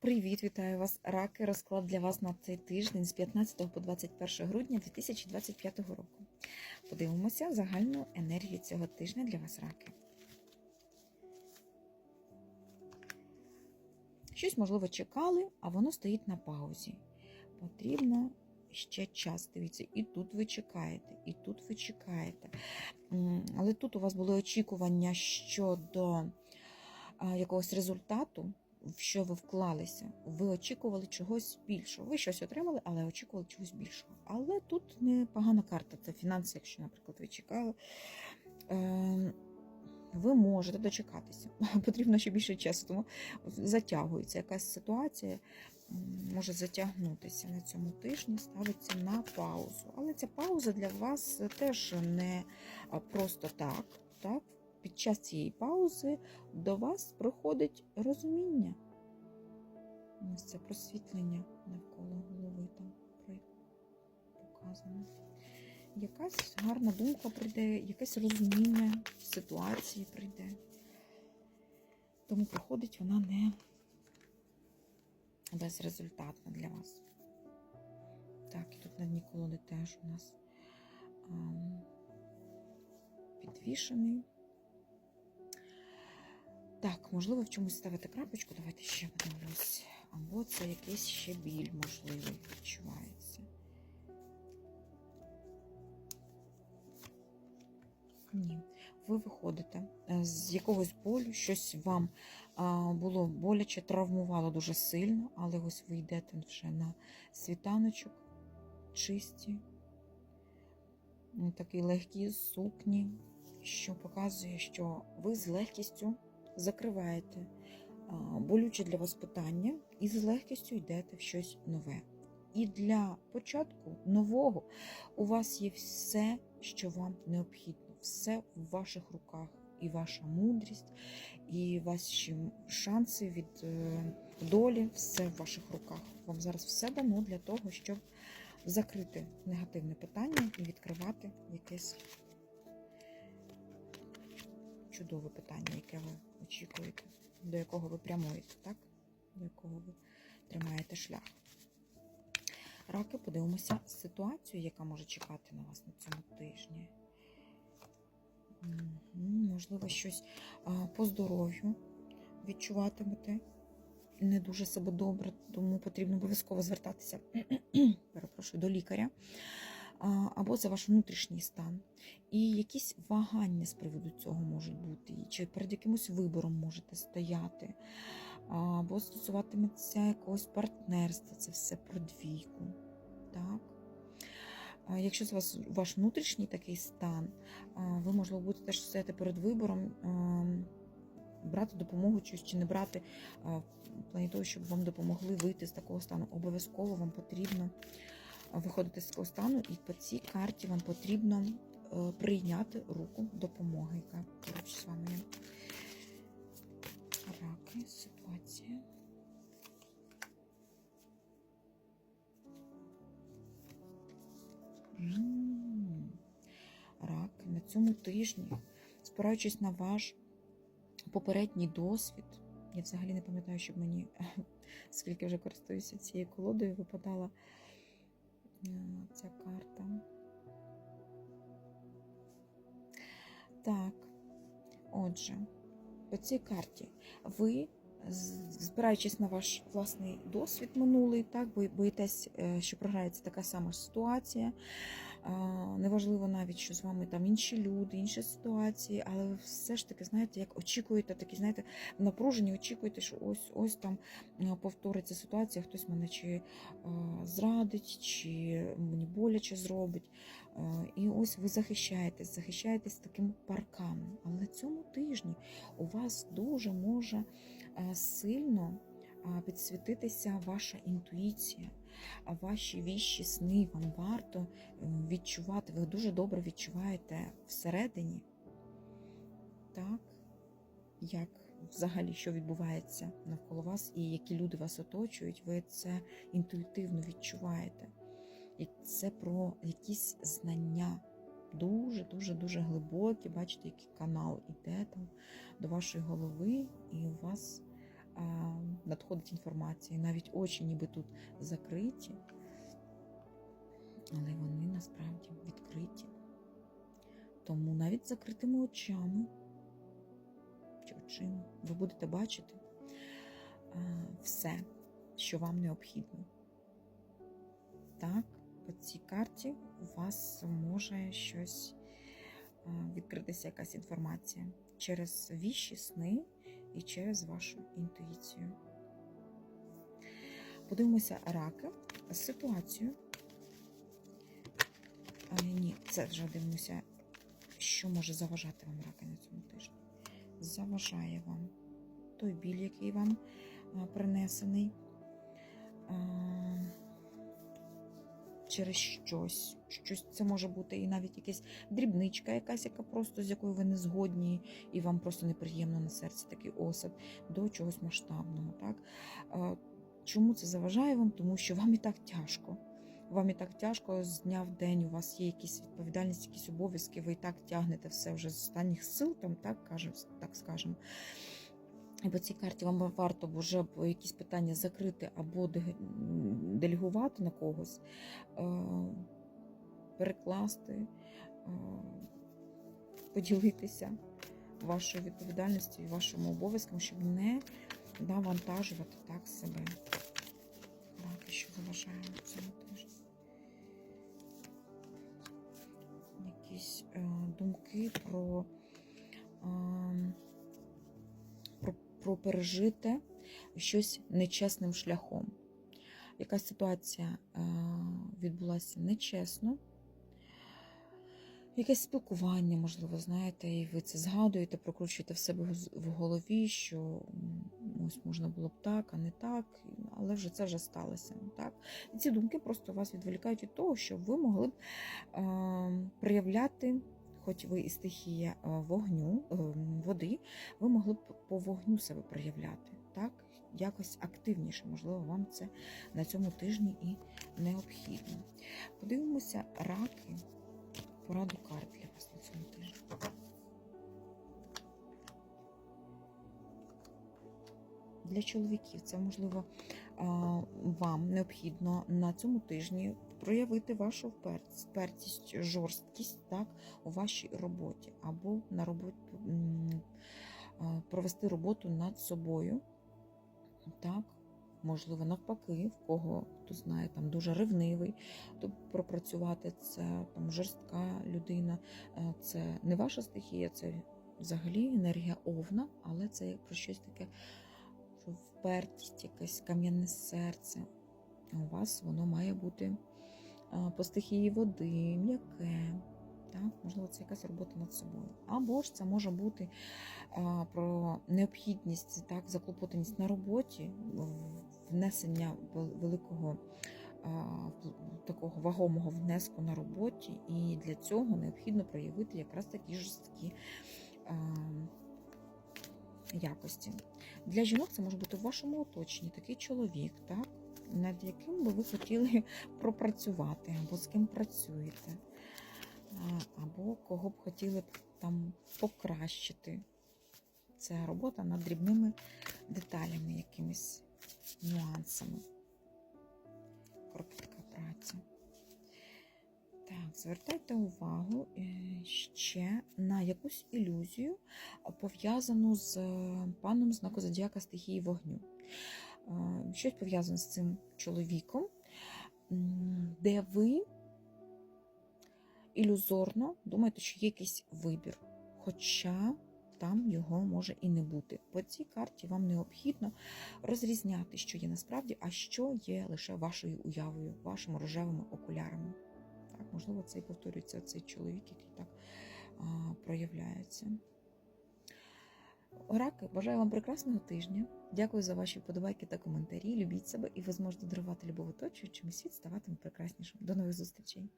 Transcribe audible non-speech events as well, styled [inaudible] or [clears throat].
Привіт, вітаю вас, раки. Розклад для вас на цей тиждень з 15 по 21 грудня 2025 року. Подивимося загальну енергію цього тижня для вас, раки. Щось, можливо, чекали, а воно стоїть на паузі. Потрібно ще час. Дивіться, і тут ви чекаєте, і тут ви чекаєте. Але тут у вас були очікування щодо якогось результату, в що ви вклалися. Ви очікували чогось більшого. Ви щось отримали, але очікували чогось більшого. Але тут непогана карта. Це фінанси, якщо, наприклад, ви чекали. Е, ви можете дочекатися. [laughs] Потрібно ще більше часу, тому затягується якась ситуація, може затягнутися на цьому тижні, ставиться на паузу. Але ця пауза для вас теж не просто так. так? Під час цієї паузи до вас приходить розуміння. Ось це просвітлення навколо голови там показано. Якась гарна думка прийде, якесь розуміння ситуації прийде. Тому проходить вона не безрезультатна для вас. Так, і тут на дні колоди теж у нас ам, підвішений. Так, можливо, в чомусь ставити крапочку. Давайте ще подивимось. Або це якийсь ще біль, можливо, відчувається. Ні. Ви виходите е, з якогось болю, щось вам було боляче, травмувало дуже сильно, але ось ви йдете вже на світаночок, чисті, такі легкі сукні, що показує, що ви з легкістю закриваєте болюче для вас питання і з легкістю йдете в щось нове. І для початку нового у вас є все, що вам необхідно, все в ваших руках. І ваша мудрість, і ваші шанси від е, долі, все в ваших руках. Вам зараз все дано для того, щоб закрити негативне питання і відкривати якесь чудове питання, яке ви очікуєте, до якого ви прямуєте, так? До якого ви тримаєте шлях. Раки, подивимося ситуацію, яка може чекати на вас на цьому тижні. Можливо, щось по здоров'ю відчуватимете не дуже себе добре, тому потрібно обов'язково звертатися [clears throat] перепрошую, до лікаря. Або це ваш внутрішній стан. І якісь вагання з приводу цього можуть бути, чи перед якимось вибором можете стояти, або стосуватиметься якогось партнерства, це все про двійку. Так? Якщо це ваш внутрішній такий стан, ви, можливо, будете теж стояти перед вибором, брати допомогу чи чи не брати, в плані того, щоб вам допомогли вийти з такого стану. Обов'язково вам потрібно виходити з стану, і по цій карті вам потрібно е, прийняти руку допомоги, яка поруч з вами є. Раки, ситуація. М. Раки на цьому тижні, спираючись на ваш попередній досвід, я взагалі не пам'ятаю, щоб мені [laughs] скільки вже користуюся цією колодою, випадала ця карта. Так, отже, по цій карті ви, збираючись на ваш власний досвід минулий, так, ви боїтесь, е, що програється така сама ситуація. Неважливо навіть, що з вами там інші люди, інші ситуації, але ви все ж таки, знаєте, як очікуєте, такі, знаєте, в напруженні очікуєте, що ось ось там е, повториться ситуація, хтось мене чи е, зрадить, чи мені боляче зробить. Е, І ось ви захищаєтесь, захищаєтесь таким парканом. Але на цьому тижні у вас дуже може сильно підсвітитися ваша інтуїція, ваші віщі сни вам варто е, відчувати. Ви дуже добре відчуваєте всередині, так, як взагалі що відбувається навколо вас, і які люди вас оточують, ви це інтуїтивно відчуваєте. І це про якісь знання. Дуже, дуже, дуже глибокі. Бачите, який канал іде там до вашої голови, і у вас надходить інформація. Навіть очі ніби тут закриті, але вони насправді відкриті. Тому навіть закритими очами чи очима ви будете бачити все, що вам необхідно. Так, по цій карті у вас може щось відкритися, якась інформація через віші, сни і через вашу інтуїцію. Подивимося раки, ситуацію. А, ні, це вже дивимося, що може заважати вам раки на цьому тижні. Заважає вам той біль, який вам принесений через щось. Щось це може бути і навіть якась дрібничка, якась, яка просто з якою ви не згодні, і вам просто неприємно на серці такий осад до чогось масштабного. Так? Чому це заважає вам? Тому що вам і так тяжко. Вам і так тяжко з дня в день. У вас є якісь відповідальність, якісь обов'язки, ви і так тягнете все вже з останніх сил, там так кажемо, так скажемо. І по цій карті вам варто вже якісь питання закрити або де- делегувати на когось, е, перекласти, е, поділитися вашою відповідальністю і вашими обов'язками, щоб не навантажувати так себе. Так, що заважає цьому тижні. Якісь е, думки про, про, пережите щось нечесним шляхом. Якась ситуація е, відбулася нечесно. Якесь спілкування, можливо, знаєте, і ви це згадуєте, прокручуєте в себе в голові, що ось можна було б так, а не так, але вже це вже сталося. Так? І ці думки просто вас відволікають від того, що ви могли б е, проявляти, хоч ви і стихія е, вогню, е, води, ви могли б по вогню себе проявляти. Так? Якось активніше, можливо, вам це на цьому тижні і необхідно. Подивимося раки пораду карт для вас на цьому тижні. Для чоловіків це можливо вам необхідно на цьому тижні проявити вашу впер- впертість, жорсткість так, у вашій роботі, або на роботу провести роботу над собою. Так, можливо, навпаки, в кого хто знає, там дуже ревнивий, то пропрацювати це там жорстка людина. Е, Це не ваша стихія, це взагалі енергія овна, але це про щось таке, впертість, якесь кам'яне серце. У вас воно має бути по стихії води, м'яке. Так, можливо, це якась робота над собою. Або ж це може бути а, про необхідність, так, заклопотаність на роботі, внесення великого а, такого вагомого внеску на роботі, і для цього необхідно проявити якраз такі жорсткі якості. Для жінок це може бути в вашому оточенні такий чоловік, так, над яким би ви хотіли [laughs] пропрацювати, або з ким працюєте, або кого б хотіли б там покращити. Це робота над дрібними деталями, якимись нюансами. Кропітка праця. Так, звертайте увагу е, ще на якусь ілюзію, пов'язану з е, паном знаку Зодіака стихії вогню. Е, Щось пов'язане з цим чоловіком, де ви ілюзорно думаєте, що є якийсь вибір. Хоча там його може і не бути. По цій карті вам необхідно розрізняти, що є насправді, а що є лише вашою уявою, вашими рожевими окулярами. Так, можливо, це і повторюється цей чоловік, який так а, проявляється. Раки, бажаю вам прекрасного тижня. Дякую за ваші вподобайки та коментарі. Любіть себе, і ви зможете дарувати любов оточуючим, і світ ставатиме прекраснішим. До нових зустрічей!